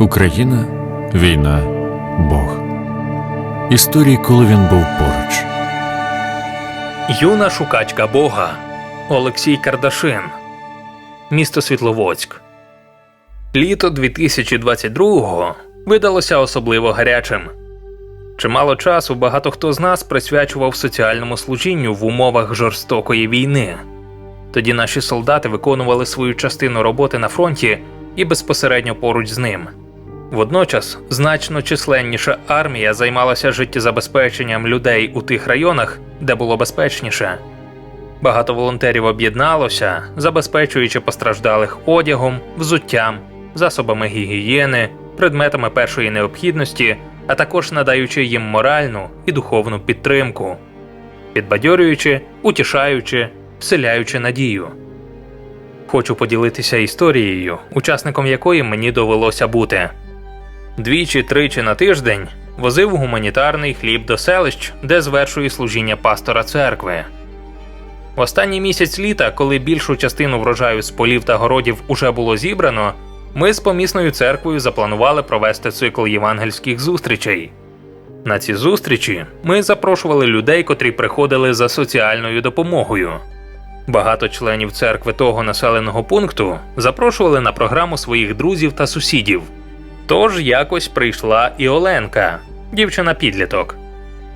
Україна, війна, Бог. Історії, коли він був поруч. Юна шукачка Бога Олексій Кардашин. Місто Світловодськ. Літо 2022-го видалося особливо гарячим. Чимало часу багато хто з нас присвячував соціальному служінню в умовах жорстокої війни. Тоді наші солдати виконували свою частину роботи на фронті і безпосередньо поруч з ним. Водночас значно численніша армія займалася життєзабезпеченням людей у тих районах, де було безпечніше. Багато волонтерів об'єдналося, забезпечуючи постраждалих одягом, взуттям, засобами гігієни, предметами першої необхідності, а також надаючи їм моральну і духовну підтримку, підбадьорюючи, утішаючи, вселяючи надію. Хочу поділитися історією, учасником якої мені довелося бути. Двічі-тричі на тиждень возив гуманітарний хліб до селищ, де звершує служіння пастора церкви. Останній місяць літа, коли більшу частину врожаю з полів та городів уже було зібрано, ми з помісною церквою запланували провести цикл євангельських зустрічей. На ці зустрічі ми запрошували людей, котрі приходили за соціальною допомогою. Багато членів церкви того населеного пункту запрошували на програму своїх друзів та сусідів. Тож якось прийшла і Оленка, дівчина-підліток.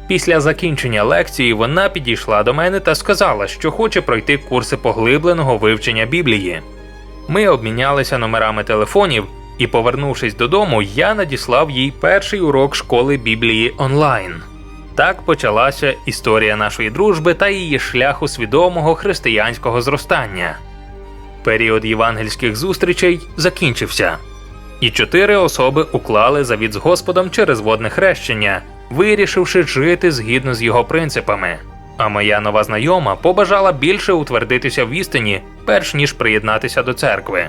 Після закінчення лекції вона підійшла до мене та сказала, що хоче пройти курси поглибленого вивчення Біблії. Ми обмінялися номерами телефонів, і, повернувшись додому, я надіслав їй перший урок школи Біблії онлайн. Так почалася історія нашої дружби та її шляху свідомого християнського зростання. Період євангельських зустрічей закінчився, і чотири особи уклали завіт з Господом через водне хрещення, вирішивши жити згідно з його принципами. А моя нова знайома побажала більше утвердитися в істині, перш ніж приєднатися до церкви.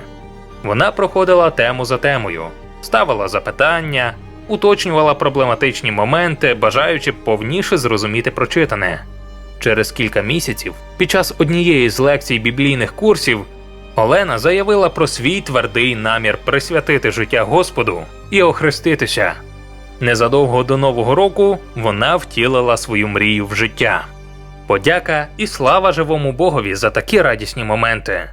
Вона проходила тему за темою, ставила запитання, уточнювала проблематичні моменти, бажаючи повніше зрозуміти прочитане. Через кілька місяців, під час однієї з лекцій біблійних курсів, Олена заявила про свій твердий намір присвятити життя Господу і охреститися. Незадовго до Нового року вона втілила свою мрію в життя. Подяка і слава живому Богові за такі радісні моменти.